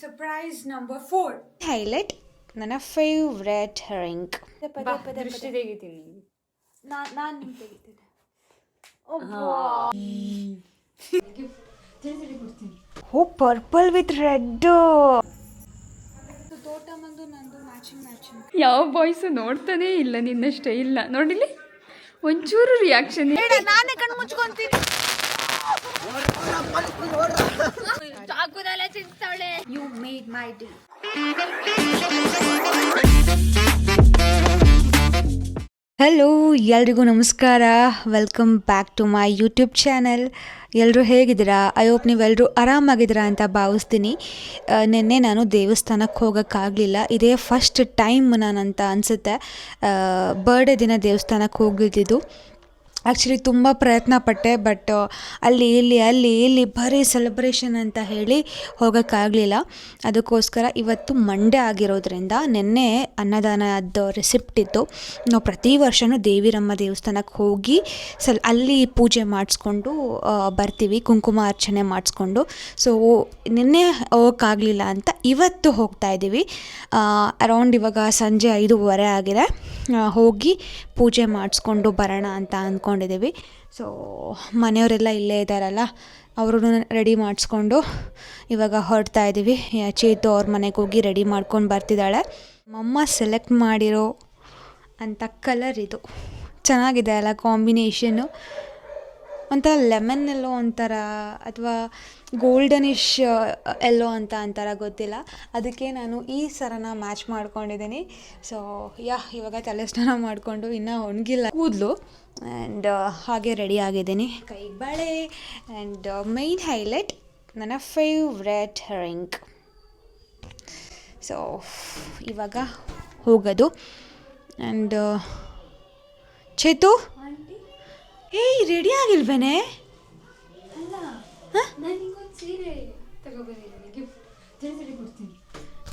Surprise number four highlight. ನನ್ನ favourite ring ದೃಷ್ಟಿ ತೆಗಿತೀನಿ. ನಾನು ನಿಮ್ಗೆ ತೆಗಿತೀನಿ. ಓ ಪರ್ಪಲ್ ವಿತ್ ರೆಡ್ ತೋಟ ಬಂದು ನಂದು ಮ್ಯಾಚಿಂಗ್ ಮ್ಯಾಚಿಂಗ್ ಯಾವ ಬಾಯ್ಸು ನೋಡ್ತಾನೇ ಇಲ್ಲ ನಿನ್ನಷ್ಟೇ ಇಲ್ಲ. ನೋಡಿಲಿ ಒಂಚೂರು ರಿಯಾಕ್ಷನ್ ನಾನೇ ಕಣ್ಣು ಮುಚ್ಕೊಂತೀನಿ. You made my day hello ಎಲ್ರಿಗೂ ನಮಸ್ಕಾರ. Welcome back to my YouTube channel ಎಲ್ಲರೂ ಹೇಗಿದ್ದೀರಾ? ಐ ಹೋಪ್ ನೀವೆಲ್ಲರೂ ಆರಾಮಾಗಿದ್ದೀರಾ ಅಂತ ಭಾವಿಸ್ತೀನಿ. ನಿನ್ನೆ ನಾನು ದೇವಸ್ಥಾನಕ್ಕೆ ಹೋಗೋಕ್ಕಾಗಲಿಲ್ಲ. ಇದೇ ಫಸ್ಟ್ ಟೈಮ್ ನಾನಂತ ಅನಿಸುತ್ತೆ. ಬರ್ಡೇ ದಿನ ದೇವಸ್ಥಾನಕ್ಕೆ ಹೋಗಿದ್ದಿದ್ದು ಆ್ಯಕ್ಚುಲಿ ತುಂಬ ಪ್ರಯತ್ನ ಪಟ್ಟೆ ಬಟ್ ಅಲ್ಲಿ, ಇಲ್ಲಿ ಅಲ್ಲಿ, ಇಲ್ಲಿ ಬರೀ ಸೆಲೆಬ್ರೇಷನ್ ಅಂತ ಹೇಳಿ ಹೋಗೋಕ್ಕಾಗಲಿಲ್ಲ. ಅದಕ್ಕೋಸ್ಕರ ಇವತ್ತು ಮಂಡೇ ಆಗಿರೋದ್ರಿಂದ ನಿನ್ನೆ ಅನ್ನದಾನದ ರೆಸಿಪ್ಟ್ ಇತ್ತು. ನಾವು ಪ್ರತಿ ವರ್ಷವೂ ದೇವಿರಮ್ಮ ದೇವಸ್ಥಾನಕ್ಕೆ ಹೋಗಿ ಸಲ್, ಅಲ್ಲಿ ಪೂಜೆ ಮಾಡಿಸ್ಕೊಂಡು ಬರ್ತೀವಿ, ಕುಂಕುಮ ಅರ್ಚನೆ ಮಾಡಿಸ್ಕೊಂಡು. ಸೊ ನಿನ್ನೆ ಹೋಗೋಕ್ಕಾಗಲಿಲ್ಲ ಅಂತ ಇವತ್ತು ಹೋಗ್ತಾ ಇದ್ದೀವಿ. ಅರೌಂಡ್ ಇವಾಗ ಸಂಜೆ ಐದೂವರೆ ಆಗಿದೆ. ಹೋಗಿ ಪೂಜೆ ಮಾಡಿಸ್ಕೊಂಡು ಬರೋಣ ಅಂತ ಅಂದ್ಕೊಂಡಿದ್ದೀವಿ. ಸೊ ಮನೆಯವರೆಲ್ಲ ಇಲ್ಲೇ ಇದ್ದಾರಲ್ಲ ಅವ್ರೂ ರೆಡಿ ಮಾಡಿಸ್ಕೊಂಡು ಇವಾಗ ಹೊರಡ್ತಾ ಇದ್ದೀವಿ. ಚೇತು ಅವ್ರ ಮನೆಗೆ ಹೋಗಿ ರೆಡಿ ಮಾಡ್ಕೊಂಡು ಬರ್ತಿದ್ದಾಳೆ. ಮಮ್ಮ ಸೆಲೆಕ್ಟ್ ಮಾಡಿರೋ ಅಂಥ ಕಲರ್ ಇದು. ಚೆನ್ನಾಗಿದೆ ಅಲ್ಲ ಕಾಂಬಿನೇಷನ್ನು. ಒಂಥರ ಲೆಮನ್ ಎಲ್ಲೋ ಒಂಥರ ಅಥವಾ ಗೋಲ್ಡನಿಶ್ ಎಲ್ಲೋ ಅಂತ ಅಂತಾರ ಗೊತ್ತಿಲ್ಲ. ಅದಕ್ಕೆ ನಾನು ಈ ಸರನ ಮ್ಯಾಚ್ ಮಾಡ್ಕೊಂಡಿದ್ದೀನಿ. ಸೊ ಯಾ, ಇವಾಗ ತಲೆ ಸ್ನಾನ ಮಾಡಿಕೊಂಡು ಇನ್ನೂ ಒಣಗಿಲ್ಲ. ಕೂದಲು. ಆ್ಯಂಡ್ ಹಾಗೆ ರೆಡಿ ಆಗಿದ್ದೀನಿ. ಕೈ ಬಳೆ. ಆ್ಯಂಡ್ ಮೈನ್ ಹೈಲೈಟ್ ನನ್ನ ಫೇವ್ರೆಟ್ ರಿಂಕ್ ಸೊ ಇವಾಗ ಹೋಗೋದು. ಆ್ಯಂಡ್ ಚೇತು ಏಯ್ ರೆಡಿ ಆಗಿಲ್ವೇನೆ?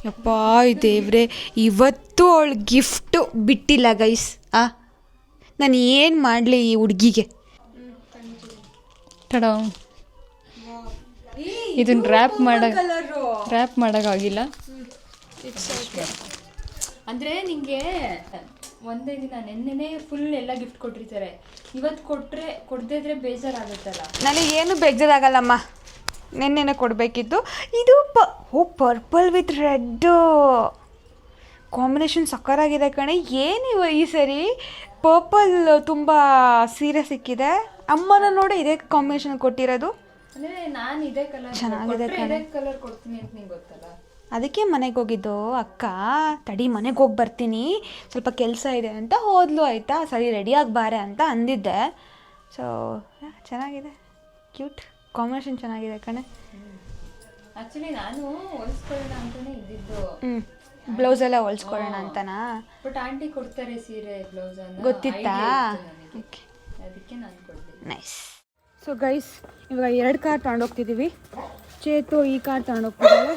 ಯಪ್ಪ ಈ ದೇವ್ರೆ ಇವತ್ತು ಅವಳು ಗಿಫ್ಟು ಬಿಟ್ಟಿಲ್ಲ ಗೈಸ್ ಆ? ನಾನು ಏನು ಮಾಡಲಿ ಈ ಹುಡುಗಿಗೆ? ತಡ. ಇದನ್ನ ರ್ಯಾಪ್ ಮಾಡಕ್ ರ್ಯಾಪ್ ಮಾಡೋಕ್ಕಾಗಿಲ್ಲ ಅಂದರೆ ನಿಂಗೆ ಒಂದೇ ದಿನ ನೆನ್ನೆನೇ ಫುಲ್ ಎಲ್ಲ ಗಿಫ್ಟ್ ಕೊಟ್ಟಿರ್ತಾರೆ. ಇವತ್ತು ಕೊಟ್ಟರೆ ಕೊಡದೇ ಇದ್ರೆ ಬೇಜಾರಾಗುತ್ತಲ್ಲ? ನನಗೆ ಏನು ಬೇಜಾರಾಗಲ್ಲಮ್ಮ. ನೆನ್ನೆನೆ ಕೊಡಬೇಕಿತ್ತು. ಇದು ಪ ಓ ಪರ್ಪಲ್ ವಿತ್ ರೆಡ್ಡು ಕಾಂಬಿನೇಷನ್ ಸಕ್ಕರಾಗಿದೆ ಕಣೆ. ಏನಿವ ಈ ಸರಿ? ಪರ್ಪಲ್ ತುಂಬ ಸೀರೆ ಸಿಕ್ಕಿದೆ. ಅಮ್ಮನ ನೋಡಿ ಇದೇ ಕಾಂಬಿನೇಷನ್ ಕೊಟ್ಟಿರೋದು. ಅಂದರೆ ನಾನು ಇದೇ ಕಲರ್ ಚೆನ್ನಾಗಿದೆ ಇದೇ ಕಲರ್ ಕೊಡ್ತೀನಿ ಅಂತ ನಿಂಗೆ ಗೊತ್ತಲ್ಲ? ಅದಕ್ಕೆ ಮನೆಗೆ ಹೋಗಿದ್ದು ಅಕ್ಕ ತಡಿ ಮನೆಗೆ ಹೋಗಿ ಬರ್ತೀನಿ ಸ್ವಲ್ಪ ಕೆಲಸ ಇದೆ ಅಂತ ಹೋದ್ಲು ಆಯಿತಾ? ಸರಿ ರೆಡಿಯಾಗಿ ಬಾರೆ ಅಂತ ಅಂದಿದ್ದೆ. ಸೊ ಚೆನ್ನಾಗಿದೆ. ಕ್ಯೂಟ್ ಕಾಂಬಿನೇಷನ್ ಚೆನ್ನಾಗಿದೆ ಕಣೆ. ಆ್ಯಕ್ಚುಲಿ ನಾನು ಹೊಲಿಸ್ಕೊಳ್ಳೋಣ ಅಂತಲೇ ಇದ್ದಿದ್ದು. ಹ್ಞೂ ಬ್ಲೌಸ್ ಎಲ್ಲ ಹೊಲಿಸ್ಕೊಳ್ಳೋಣ ಅಂತನಾ? ಬಟ್ ಆಂಟಿ ಕೊಡ್ತಾರೆ ಸೀರೆ ಬ್ಲೌಸ್ ಅಂತ ಗೊತ್ತಿತ್ತಾ? ಓಕೆ ಅದಕ್ಕೆ ನಾನು ಕೊಡ್ತೀನಿ ನೈಸ್ ಸೊ ಗೈಸ್ ಇವಾಗ ಎರಡು ಕಾರ್ ತಗೊಂಡೋಗ್ತಿದ್ದೀವಿ. ಚೇತು ಈ ಕಾರ್ ತಗೊಂಡೋಗ್ತಿದ್ದಾವೆ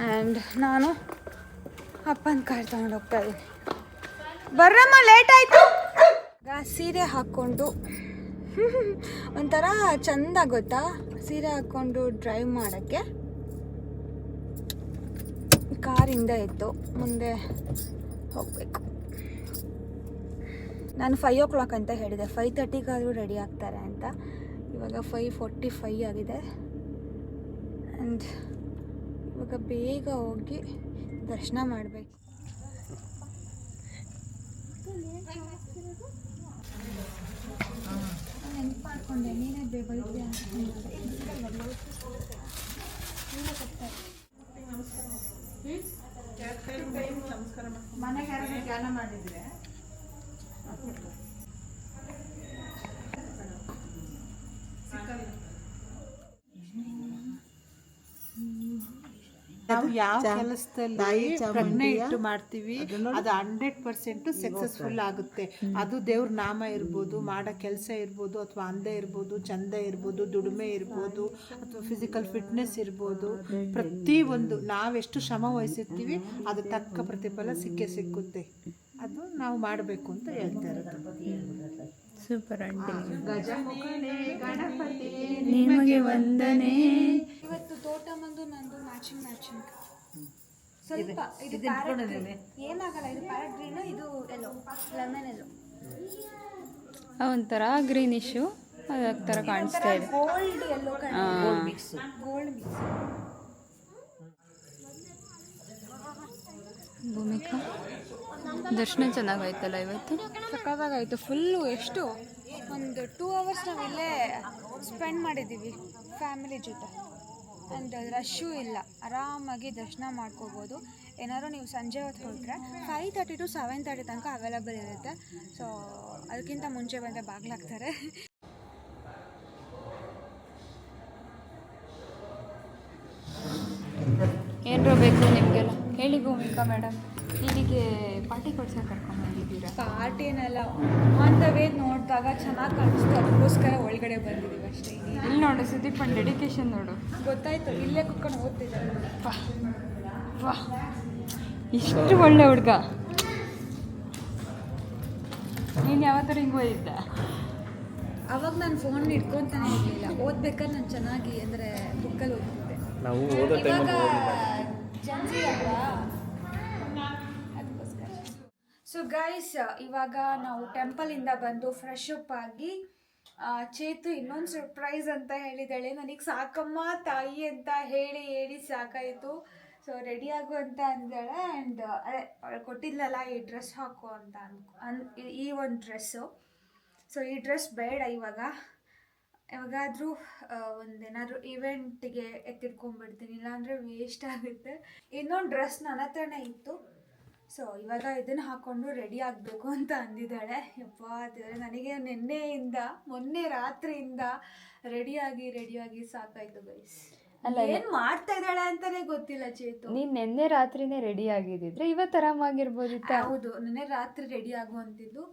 ಆ್ಯಂಡ್ ನಾನು ಅಪ್ಪನ ಕಾರ್ ತಗೊಂಡೋಗ್ತಾ ಇದ್ದೀನಿ. ಬರ್ರಮ್ಮ ಲೇಟ್ ಆಯಿತು. ಸೀರೆ ಹಾಕ್ಕೊಂಡು. ಒಂಥರ ಚಂದ ಗೊತ್ತಾ? ಸೀರೆ ಹಾಕ್ಕೊಂಡು ಡ್ರೈವ್ ಮಾಡೋಕ್ಕೆ. ಕಾರಿಂದ ಇತ್ತು ಮುಂದೆ ಹೋಗಬೇಕು. ನಾನು ಫೈವ್ ಓ ಕ್ಲಾಕ್ ಅಂತ ಹೇಳಿದೆ. ಫೈವ್ ತರ್ಟಿಗಾದರೂ ರೆಡಿ ಆಗ್ತಾರೆ ಅಂತ. ಇವಾಗ ಫೈವ್ ಫೋರ್ಟಿ ಫೈವ್ ಆಗಿದೆ. ಆ್ಯಂಡ್ ಇವಾಗ ಬೇಗ ಹೋಗಿ ದರ್ಶನ ಮಾಡಬೇಕು. ನೆನ್ಪು ಮಾಡ್ಕೊಂಡೆ ನೀನೇ ಬೇ ಬೈತೀಯ ಅಂತ. ನಾವು ಯಾವ ಕೆಲಸದಲ್ಲಿ ಪ್ರಜ್ಞೆ ಇಟ್ಟು ಮಾಡ್ತೀವಿ ಅದು ಹಂಡ್ರೆಡ್ ಪರ್ಸೆಂಟ್ ಸಕ್ಸಸ್ಫುಲ್ ಆಗುತ್ತೆ. ಅದು ದೇವ್ರ ನಾಮ ಇರ್ಬೋದು ಮಾಡೋ ಕೆಲಸ ಇರ್ಬೋದು ಅಥವಾ ಅಂದ ಇರ್ಬೋದು ಚಂದ ಇರ್ಬೋದು ದುಡಿಮೆ ಇರ್ಬೋದು ಅಥವಾ ಫಿಸಿಕಲ್ ಫಿಟ್ನೆಸ್ ಇರ್ಬೋದು ಪ್ರತಿ ಒಂದು ನಾವೆಷ್ಟು ಶ್ರಮ ವಹಿಸಿರ್ತೀವಿ ಅದು ತಕ್ಕ ಪ್ರತಿಫಲ ಸಿಕ್ಕೇ ಸಿಕ್ಕುತ್ತೆ. ಅದು ನಾವು ಮಾಡಬೇಕು ಅಂತ ಹೇಳ್ತಾ ಇರೋದು ಸೂಪರ್ ಗಜಮುಖನೇ ಗಣಪತಿ ನಿಮಗೆ ವಂದನೆ. ಬಂದು ನಂದು ಮ್ಯಾಚಿಂಗ್ ಮ್ಯಾಚಿಂಗ್ ಸ್ವಲ್ಪ ಇದು ಪ್ಯಾರೆಟ್ ಏನಾಗಲ್ಲ ಇದು ಪ್ಯಾರೆಟ್ ಗ್ರೀನ್ ಇದು ಎಲ್ಲೋ ಲೆಮನ್ ಎಲ್ಲೋ ಒಂಥರ ಗ್ರೀನಿಶು ಅದು ಥರ ಕಾಣಿಸ್ತಾ ಇದೆ. Gold yellow gold mix Bhoomika? ದರ್ಶನ ಚೆನ್ನಾಗಾಯ್ತಲ್ಲ ಇವತ್ತು? ಸಕ್ಕತ್ತಾಗಾಯಿತು ಫುಲ್ಲು ಎಷ್ಟು? ಒಂದು ಟೂ ಅವರ್ಸ್ ನಾವು ಇಲ್ಲೇ ಸ್ಪೆಂಡ್ ಮಾಡಿದ್ದೀವಿ ಫ್ಯಾಮಿಲಿ ಜೊತೆ. ಆ್ಯಂಡ್ ರಶ್ಶು ಇಲ್ಲ. ಆರಾಮಾಗಿ ದರ್ಶನ ಮಾಡ್ಕೋಬೋದು. ಏನಾದ್ರು ನೀವು ಸಂಜೆ ಹೊತ್ತು ಹೊರಟ್ರೆ five thirty to seven thirty ತನಕ ಅವೈಲಬಲ್ ಇರುತ್ತೆ. ಸೊ ಅದಕ್ಕಿಂತ ಮುಂಚೆ ಬಂದರೆ ಬಾಗ್ಲಾಗ್ತಾರೆ. ಏನರೋ ಬೇಕು ನಿಮಗೆಲ್ಲ. ಹೇಳಿ ಭೂಮಿಕಾ ಮೇಡಮ್ ಇಲ್ಲಿಗೆ ಪಾರ್ಟಿ ಕೊಡ್ಸೋಕೆ ಕರ್ಕೊಂಡು ಬಂದಿದ್ದೀರಾ? ಪಾರ್ಟಿನೆಲ್ಲ ಆನ್ ದ ವೇ ನೋಡಿದಾಗ ಚೆನ್ನಾಗಿ ಕಾಣಿಸ್ತು. ಅದಕ್ಕೋಸ್ಕರ ಒಳಗಡೆ ಬಂದಿದ್ದೀವಿ ಅಷ್ಟೇ. ಇಲ್ಲಿ ನೋಡು ಸುದೀಪ್ ಒಂದು ಡೆಡಿಕೇಶನ್ ನೋಡು. ಗೊತ್ತಾಯ್ತು ಇಲ್ಲೇ ಕುತ್ಕೊಂಡು ಓದ್ತಿದ್ದಾರೆ. ವಾಹ್ ಇಷ್ಟು ಒಳ್ಳೆ ಹುಡುಗ. ನೀನು ಯಾವತ್ತರ ಹಿಂಗೆ ಓದಿದ್ದ? ಅವಾಗ ನಾನು ಫೋನ್ ಇಟ್ಕೊತಾನೆ ಇರಲಿಲ್ಲ. ಓದ್ಬೇಕಾದ್ರೆ ನಾನು ಚೆನ್ನಾಗಿ ಅಂದರೆ ಬುಕ್ಕಲ್ಲಿ ಓದ್ತಿದ್ದೆ. ನಾವು ಓದೋ ಇವಾಗ ಜನ್ಸಿ ಅಲ್ವಾ? ಸೊ ಗೈಸ್ ಇವಾಗ ನಾವು ಟೆಂಪಲಿಂದ ಬಂದು ಫ್ರೆಶ್ ಅಪ್ ಆಗಿ ಚೇತು ಇನ್ನೊಂದು ಸರ್ಪ್ರೈಸ್ ಅಂತ ಹೇಳಿದಾಳೆ. ನನಗೆ ಸಾಕಮ್ಮ ತಾಯಿ ಅಂತ ಹೇಳಿ ಹೇಳಿ ಸಾಕಾಯಿತು. ಸೊ ರೆಡಿ ಆಗು ಅಂತ ಅಂದಾಳೆ ಆ್ಯಂಡ್ ಅದೇ, ಅವಳು ಕೊಟ್ಟಿದ್ಲಲ್ಲ ಈ ಡ್ರೆಸ್ ಹಾಕು ಅಂತ ಅನ್ಕೊ ಅನ್, ಈ ಒಂದು ಡ್ರೆಸ್ಸು ಸೊ ಈ ಡ್ರೆಸ್ ಬೇಡ ಇವಾಗ. ಯಾವಾಗಾದರೂ ಒಂದೇನಾದರೂ ಇವೆಂಟಿಗೆ ಎತ್ತಿಟ್ಕೊಂಡ್ಬಿಡ್ತೀನಿ. ಇಲ್ಲಾಂದರೆ ವೇಸ್ಟ್ ಆಗುತ್ತೆ. ಇನ್ನೊಂದು ಡ್ರೆಸ್ ನನ್ನ ಹತ್ರನೇ ಇತ್ತು. ಸೊ ಇವಾಗ ಇದನ್ನು ಹಾಕ್ಕೊಂಡು ರೆಡಿ ಆಗಬೇಕು ಅಂತ ಅಂದಿದ್ದಾಳೆ. ಯಪ್ಪ ನನಗೆ ನಿನ್ನೆಯಿಂದ ಮೊನ್ನೆ ರಾತ್ರಿಯಿಂದ ರೆಡಿಯಾಗಿ ರೆಡಿಯಾಗಿ ಸಾಕಾಯ್ತು ಗೈಸ್ ಅಲ್ಲ, ಏನು ಮಾಡ್ತಾ ಇದ್ದಾಳೆ ಅಂತಾನೆ ಗೊತ್ತಿಲ್ಲ ಚೇತು. ನೀನ್ ನಿನ್ನೆ ರಾತ್ರಿನೇ ರೆಡಿ ಆಗಿದ್ದಿದ್ರೆ ಇವತ್ತು ಆರಾಮಾಗಿರ್ಬೋದಿತ್ತ? ಹೌದು ನಿನ್ನೆ ರಾತ್ರಿ ರೆಡಿ ಆಗುವಂತಿದ್ದು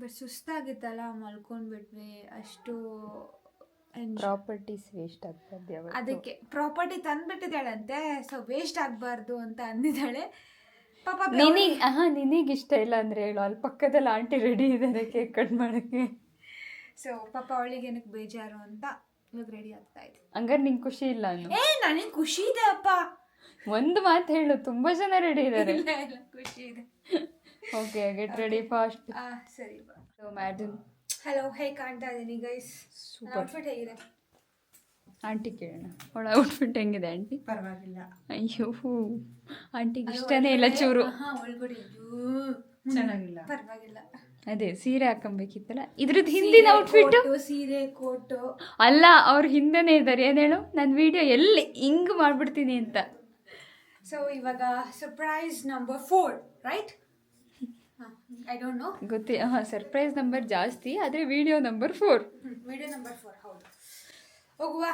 ಬಟ್ ಸುಸ್ತಾಗಿತ್ತಲ್ಲ ಮಲ್ಕೊಂಡ್ಬಿಟ್ವಿ. ಅಷ್ಟು ಪ್ರಾಪರ್ಟೀಸ್ ವೇಸ್ಟ್ ಆಗ್ತದೆ. ಅದಕ್ಕೆ ಪ್ರಾಪರ್ಟಿ ತಂದ್ಬಿಟ್ಟಿದ್ದಾಳಂತೆ. ಸೊ ವೇಸ್ಟ್ ಆಗಬಾರ್ದು ಅಂತ ಅಂದಿದ್ದಾಳೆ. ನಿನಗೆ ಹಾ ನಿನಗೆ ಇಷ್ಟ ಇಲ್ಲ ಅಂದ್ರೆ ಹೇಳು. ಅಲ್ಲಿ ಪಕ್ಕದಲ್ಲಿ ಆಂಟಿ ರೆಡಿ ಇದ್ದಾರೆ ಕೇಕ್ ಕಟ್ ಮಾಡೋಕ್ಕೆ. ಸೊ ಪಾಪ ಅವಳಿಗೆ ಏನಕ್ಕೆ ಬೇಜಾರು ಅಂತ ಇವಾಗ ರೆಡಿ ಆಗ್ತಾ ಇದೆ. ಹಂಗಾರೆ ನಿಂಗೆ ಖುಷಿ ಇಲ್ಲ ಅನ್ನು ಏ ನನಗೆ ಖುಷಿ ಇದೆ ಅಪ್ಪ. ಒಂದು ಮಾತು ಹೇಳು ತುಂಬಾ ಜನ ರೆಡಿ ಇದ್ದಾರೆ ಇಲ್ಲ, ಇಲ್ಲ, ಖುಷಿ ಇದೆ. ಓಕೆ ಗೆಟ್ ರೆಡಿ ಫಾಸ್ಟ್ ಸರಿ ಬಾ. ಮ್ಯಾಡಮ್ ಹಲೋ ಹೇಗೆ ಕಾಣ್ತಾ ಇದ್ದೀನಿ ಗೈಸ್ ಸೂಪರ್ ಫಿಟ್ ಹೇಗಿದೆ? ಆಂಟಿ ಕೇಳೋಣ. ಅವಳ ಔಟ್ಫಿಟ್ ಹೆಂಗಿದೆ ಆಂಟಿ ಪರವಾಗಿಲ್ಲ. ಅಯ್ಯೋ ಆಂಟಿಗೆ ಇಷ್ಟನೇ ಇಲ್ಲ ಚೂರು. ಒಳಗಡೆ ಚೆನ್ನಾಗಿಲ್ಲ. ಪರವಾಗಿಲ್ಲ. ಅದೇ ಸೀರೆ ಹಾಕೊಬೇಕಿತ್ತಲ್ಲ? ಇದ್ರದ್ದು ಹಿಂದಿನ ಔಟ್ಫಿಟ್ ಸೀರೆ ಕೋಟು ಅಲ್ಲ ಅವ್ರ ಹಿಂದೆನೇ ಇದ್ದಾರೆ. ಏನು ಹೇಳು? ನನ್ನ ವಿಡಿಯೋ ಎಲ್ಲಿ ಹಿಂಗ್ ಮಾಡ್ಬಿಡ್ತೀನಿ ಅಂತ. ಸೊ ಇವಾಗ surprise number four right I don't know ಗೊತ್ತಿ ಹಾಂ ಸರ್ಪ್ರೈಸ್ ನಂಬರ್ ಜಾಸ್ತಿ ಆದರೆ video number four video number four ಹೌದು. ಹೋಗುವ.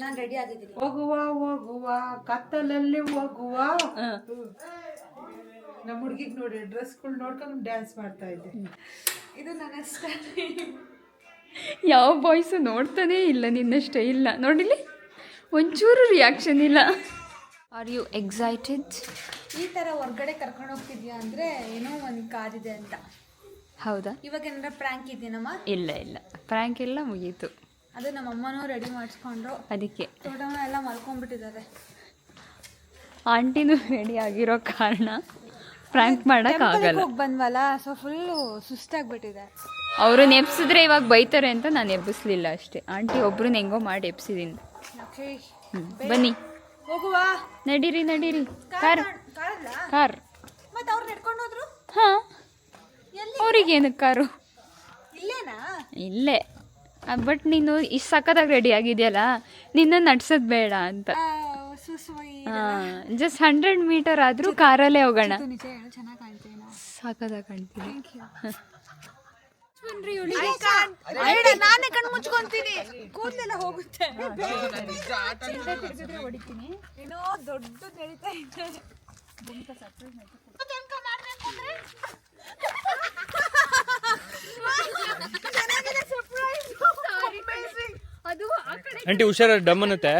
ನಾನು ರೆಡಿ ಆಗಿದ್ದೀನಿ. ಹೋಗುವ ಹೋಗುವ ಕತ್ತಲಲ್ಲಿ ಹೋಗುವ. ನಮ್ಮ ಹುಡುಗಿಗೆ ನೋಡಿ ಡ್ರೆಸ್ಗಳು ನೋಡ್ಕೊಂಡು ಡ್ಯಾನ್ಸ್ ಮಾಡ್ತಾ ಇದ್ದೆ. ಇದು ನನ್ನ ಸ್ಟೈಲ್ ಯಾವ ಬಾಯ್ಸು ನೋಡ್ತಾನೇ ಇಲ್ಲ ನಿನ್ನ ಇಲ್ಲ. ನೋಡಿಲಿ ಒಂಚೂರು ರಿಯಾಕ್ಷನ್ ಇಲ್ಲ. ಆರ್ ಯು ಎಕ್ಸೈಟೆಡ್ ಈ ಥರ ಹೊರ್ಗಡೆ ಕರ್ಕೊಂಡು ಹೋಗ್ತಿದ್ಯಾ ಅಂದರೆ ಏನೋ ಒಂದು ಕಾದಿದೆ ಅಂತ. ಹೌದಾ? ಇವಾಗ ಏನಾರ ಪ್ರ್ಯಾಂಕ್ ಇದೆಯೇನಮ್ಮ? ಇಲ್ಲ ಇಲ್ಲ. ಪ್ರ್ಯಾಂಕ್ ಎಲ್ಲ ಮುಗೀತು. ಅದು ನಮ್ಮ ಅಮ್ಮನೂ ರೆಡಿ ಮಾಡಿಸ್ಕೊಂಡ್ರು. ಅದಕ್ಕೆ. ತೋಟನ ಎಲ್ಲ ಮಲ್ಕೊಂಡ್ಬಿಟ್ಟಿದ್ದಾರೆ. ಆಂಟಿನೂ ರೆಡಿ ಆಗಿರೋ ಕಾರಣ ಫ್ರ್ಯಾಂಕ್ ಮಾಡೋಕ್ಕಾಗಲ್ಲ ಹೋಗಿ ಬಂದ್ವಲ್ಲ ಸೊ ಫುಲ್ಲು ಸುಸ್ತಾಗ್ಬಿಟ್ಟಿದೆ. ಅವರು ನೆಪ್ಸಿದ್ರೆ ಇವಾಗ ಬೈತಾರೆ ಅಂತ ನಾನು ಎಬ್ಬಿಸ್ಲಿಲ್ಲ ಅಷ್ಟೇ. ಆಂಟಿ ಒಬ್ರನ್ನ ಹೆಂಗೋ ಮಾಡಿ ಎಬ್ಸಿದ್ದೀನಿ ಬನ್ನಿ. ಹೋಗುವ. ನಡೀರಿ ನಡೀರಿ. Car car. ಮತ್ತೆ ಅವ್ರು ನಡ್ಕೊಂಡು ಹೋದ್ರು? ಹಾಂ. ಅವ್ರಿಗೇನು ಕಾರು? ಇಲ್ಲೇನಾ? ಇಲ್ಲೇ. ಬಟ್ ನೀನು ಇಷ್ಟು ಸಖತ್ತಾಗಿ ರೆಡಿ ಆಗಿದೆಯಲ್ಲ ನಿನ್ನ ನಡ್ಸೋದು ಬೇಡ ಅಂತ. ಜಸ್ಟ್ ಹಂಡ್ರೆಡ್ ಮೀಟರ್ ಆದರೂ ಕಾರಲ್ಲೇ ಹೋಗೋಣ. ಸಾಕದಾಗ ಕಾಣ್ತೀನಿ ನಾನೇ ಕಣ್ಣು ಮುಚ್ಕೊಂತೀನಿ. ಕೂದಲೆಲ್ಲ ಹೋಗುತ್ತೆ. ಹೊಡಿತೀನಿ. ಏನೋ ದೊಡ್ಡ ನಡೀತಾ ಆಂಟಿ ಹುಷಾರ ಡಮ್ ಅನ್ನತ್ತೆ.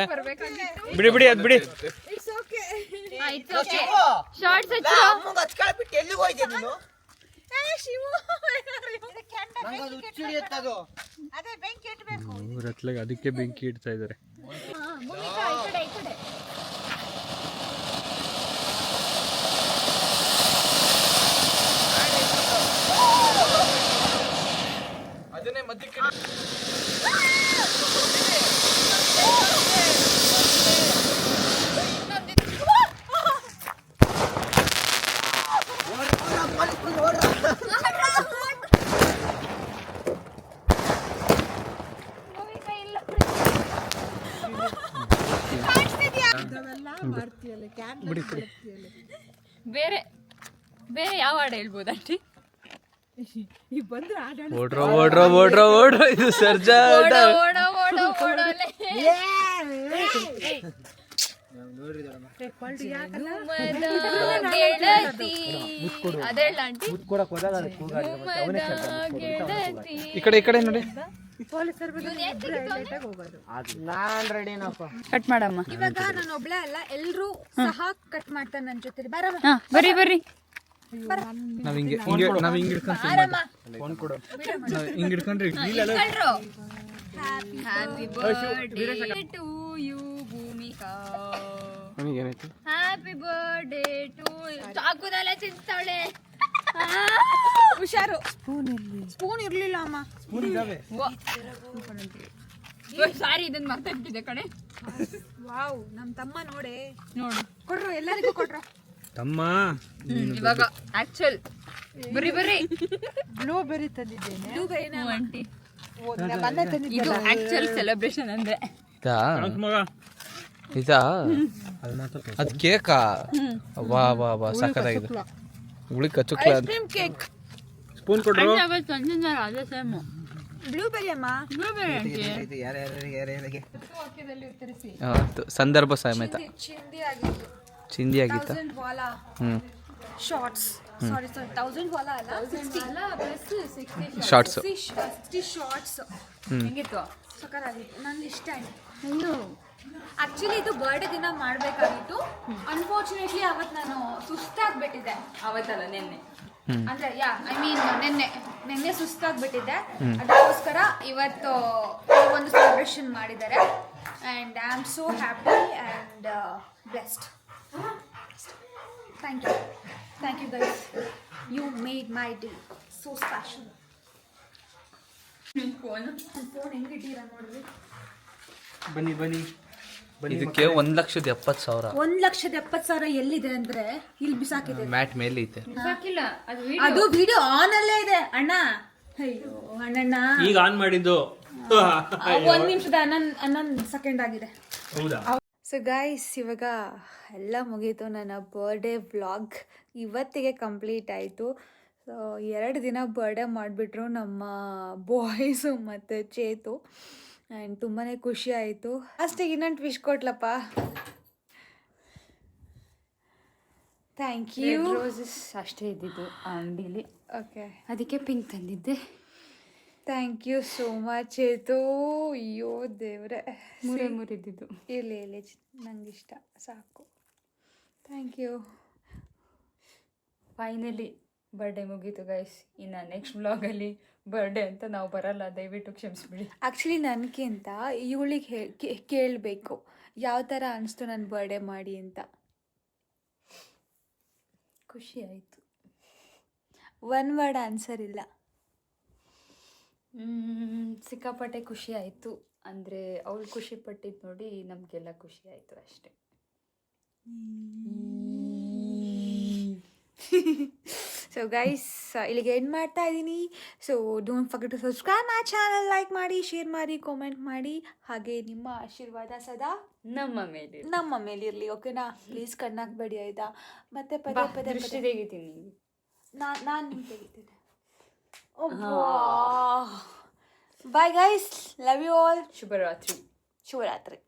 ಬಿಡಿ ಬಿಡಿ ಅದ್ ಬಿಡಿ. ರತ್ಲಾಗ ಅದಕ್ಕೆ ಬೆಂಕಿ ಇಡ್ತಾ ಇದಾರೆ. ಅದನ್ನೇ ಮಧ್ಯಕ್ಕೆ ಮಾಡ್ತೀಯಲ್ಲ? ಬೇರೆ ಬೇರೆ ಯಾವ ಹಾಡು ಹೇಳ್ಬೋದು ಆಂಟಿ? ಈ ಬಂದ್ರೆ ಆಡೋಣ ಓಡ್ರೋ ಓಡ್ರೋ ಓಡ್ರೋ ಓಡ್ರೋ ಇದು ಸರ್ಜಾ ಓಡ ಓಡ ಓಡ ಓಡೋಲೆ ಗುಮ್ಮದ ಗೆಳತಿ. ಅದೇಳ ಆಂಟಿ. ಗುಮ್ಮದ ಗೆಳತಿ. ಈ ಕಡೆ ಈ ಕಡೆ ನೋಡಿ. ಕಟ್ ಮಾಡಮ್ಮ. ಇವಾಗ ನಾನು ಒಬ್ಳೆ ಅಲ್ಲ ಎಲ್ರೂ ಸಹ ಕಟ್ ಮಾಡ್ತಾರೆ ನನ್ನ ಜೊತೆ ಬರಮ್ಮ. ಹಾ ಬರ್ರಿ ಬರ್ರಿ. ನಾವ್ ಹಿಂಗೆ ಹಿಂಗೆ ನಾವ್ ಹಿಂಗೆ ಹಿಡ್ಕೊಂಡು ಫೋನ್ ಕೊಡು. ನಾವ್ ಹಿಂಗೆ ಹಿಡ್ಕೊಂಡ್ರೆ happy birthday to you Bhoomika. ನಮಗೇನಾಯ್ತು? Happy birthday to ಚಾಕುದಲ್ಲ ಚಿಂತಾಳೆ ಹುಷಾರು. ಸ್ಪೂನ್ ಇರ್ಲಿಲ್ಲ ಅಮ್ಮ. ಸಾರಿ ಇದನ್ನ ಮರ್ತೋಗ್ಬಿಟ್ಟಿದೆ ಕಣೆ. ವಾವ್ ನಮ್ಮ ತಮ್ಮ ನೋಡೆ. ನೋಡು. ಕೊಡ್ರು ಎಲ್ಲರಿಗೂ ಕೊಡ್ರು. ತಮ್ಮ. ಇವಾಗ ಆಕ್ಚುಲ್ ಬರಿ ಬರ್ರಿ ಬ್ಲೂಬೆರಿ ತಂದಿದ್ದೇನೆ. ಆಂಟಿ. ಮೊನ್ನೆ ಆಂಟಿ ಇದು ಆಕ್ಚುಲ್ ಸೆಲೆಬ್ರೇಷನ್ ಅಂದ್ರೆ. ಇದಾ? ಇದಾ? ಅದ್ ಕೇಕಾ? ವಾ ವಾ ವಾ ಸಖತ್ತಾಗಿದೆ. ಉಳಿಕ ಚುಕ್ಲ ಐಸ್ ಕ್ರೀಮ್ ಕೇಕ್ ಸ್ಪೂನ್ ಕೊಡ್ರು? ಅದೇ ಸೇಮು ಬ್ಲೂಬೆರಿ ಅಮ್ಮ. ಹಾ, ಅಂತ ಸಂದರ್ಭ ಸಮೇತ. ಚಿಂದಿ ಆಗಿತ್ತು ಚಿಂದಿ ಆಗಿತ್ತು. ತೌಸಂಡ್ ವಾಲಾ ಹ್ಮ್. ಶಾರ್ಟ್ಸ್ ಸಾರಿ ಸಾರಿ ತೌಸಂಡ್ ವಾಲಾ ಅಲ್ಲ? ಶಾರ್ಟ್ಸ್ ಸಿಕ್ಸ್ಟಿ ಶಾರ್ಟ್ಸ್ ಹೆಂಗಿತ್ತು? ಸಕ್ಕತ್ತಾಗಿತ್ತು ನಂಗೆ ಇಷ್ಟ ಆಯ್ತು. ಆಕ್ಚುಲಿ ಇದು ಬರ್ಡೇ ದಿನ ಮಾಡ್ಬೇಕಾಗಿತ್ತು. ಅನ್ಫಾರ್ಚುನೇಟ್ಲಿ ಅವತ್ತು ನಾನು ಸುಸ್ತಾಗ್ಬಿಟ್ಟಿದ್ದೆ. ಅವತ್ತಲ್ಲ ನಿನ್ನೆ. ಅಂದ್ರೆ ಯಾ ಐ ಮೀನ್ ನಿನ್ನೆ. ನಿನ್ನೆ ಸುಸ್ತಾಗ್ಬಿಟ್ಟಿದ್ದೆ. ಅದಕ್ಕೋಸ್ಕರ ಇವತ್ತು ಒಂದು ಸೆಲೆಬ್ರೇಷನ್ ಮಾಡಿದ್ದಾರೆ. And I am so happy and best thank you thank you guys you made my day so special phone phone ಹೆಂಗಿಟ್ಟಿರ ನೋಡ್ರಿ? ಬನ್ನಿ ಬನ್ನಿ. ಇದಕ್ಕೆ ಒಂದ್ ಲಕ್ಷದ ಎಪ್ಪತ್ತು ಸಾವಿರ. ಒಂದ್ ಲಕ್ಷದ ಎಪ್ಪತ್ತು ಸಾವಿರ ಎಲ್ಲಿದೆ ಅಂದ್ರೆ ಇಲ್ಲಿ ಬಿಸಾಕಿದೆ. ಮ್ಯಾಟ್ ಮೇಲೆ ಐತೆ. ಅದು ವಿಡಿಯೋ ಆನ್ ಅಲ್ಲೇ ಇದೆ. ಅಣ್ಣ. ಅಯ್ಯೋ ಅಣ್ಣಣ್ಣ. ಈಗ ಆನ್ ಮಾಡಿದ್ದು. ಒಂದ್ ನಿಮಿಷದ ಹನ್ನೊಂದು ಹನ್ನೊಂದು ಸೆಕೆಂಡ್ ಆಗಿದೆ. ಹೌದಾ? ಸೊ ಗಾಯ್ಸ್ ಇವಾಗ ಎಲ್ಲ ಮುಗೀತು ನನ್ನ ಬರ್ಡೇ ವ್ಲಾಗ್ ಇವತ್ತಿಗೆ ಕಂಪ್ಲೀಟ್ ಆಯಿತು. ಸೊ ಎರಡು ದಿನ ಬರ್ಡೇ ಮಾಡಿಬಿಟ್ರು ನಮ್ಮ ಬಾಯ್ಸು ಮತ್ತು ಚೇತು. ಆ್ಯಂಡ್ ತುಂಬಾ ಖುಷಿ ಆಯಿತು. ಅಷ್ಟೇ ಇನ್ನೊಂದು ವಿಶ್ ಕೊಟ್ಲಪ್ಪ ಥ್ಯಾಂಕ್ ಯು ರೋಸಸ್ ಅಷ್ಟೇ ಇದ್ದಿದ್ದು ಆ ಅಂಗಡಿಲಿ. ಓಕೆ ಅದಕ್ಕೆ ಪಿಂಕ್ ತಂದಿದ್ದೆ. ಥ್ಯಾಂಕ್ ಯು ಸೋ ಮಚ್ ಇದು ಅಯ್ಯೋ ದೇವ್ರೆ. ಮೂರೇ ಮೂರು ಇದ್ದಿದ್ದು. ಇರಲಿ ಇರಲಿ ನಂಗೆ ಇಷ್ಟ ಸಾಕು. ಥ್ಯಾಂಕ್ ಯು ಫೈನಲಿ ಬರ್ಡೇ ಮುಗೀತು ಗೈಸ್ ಇನ್ನು ನೆಕ್ಸ್ಟ್ ಬ್ಲಾಗಲ್ಲಿ ಬರ್ಡೇ ಅಂತ ನಾವು ಬರಲ್ಲ. ದಯವಿಟ್ಟು ಕ್ಷಮಿಸ್ಬಿಡಿ. ಆ್ಯಕ್ಚುಲಿ ನನಗಿಂತ ಇವಳಿಗೆ ಕೇಳಬೇಕು. ಯಾವ ಥರ ಅನಿಸ್ತು ನಾನು ಬರ್ಡೇ ಮಾಡಿ ಅಂತ. ಖುಷಿ ಆಯಿತು. ಒನ್ ವರ್ಡ್ ಆನ್ಸರ್ ಇಲ್ಲ. ಸಿಕ್ಕಾಪಟ್ಟೆ ಖುಷಿ ಆಯಿತು. ಅಂದರೆ ಅವಳು ಖುಷಿ ಪಟ್ಟಿದ್ದು ನೋಡಿ ನಮಗೆಲ್ಲ ಖುಷಿ ಆಯಿತು ಅಷ್ಟೇ. ಸೊ ಗೈಸ್ ಇಲ್ಲಿಗೆ ಎಂಡ್ ಮಾಡ್ತಾ ಇದ್ದೀನಿ. So don't forget to subscribe my channel like ಮಾಡಿ ಶೇರ್ ಮಾಡಿ ಕಾಮೆಂಟ್ ಮಾಡಿ. ಹಾಗೆ ನಿಮ್ಮ ಆಶೀರ್ವಾದ ಸದಾ ನಮ್ಮ ಮೇಲೆ ನಮ್ಮ ಮೇಲಿರಲಿ ಓಕೆನಾ ಪ್ಲೀಸ್ ಕಣ್ಣಾಕ್ಬೇಡಿ ಆಯಿತಾ? ಮತ್ತೆ ಪದೇ ಪದೇ ದೃಷ್ಟಿ ತೆಗಿತೀನಿ ನಾನು ನಾನು ನಿಮ್ಗೆ ತೆಗಿತೀನಿ. Bye guys love you all ಶುಭರಾತ್ರಿ. ಶಿವರಾತ್ರಿ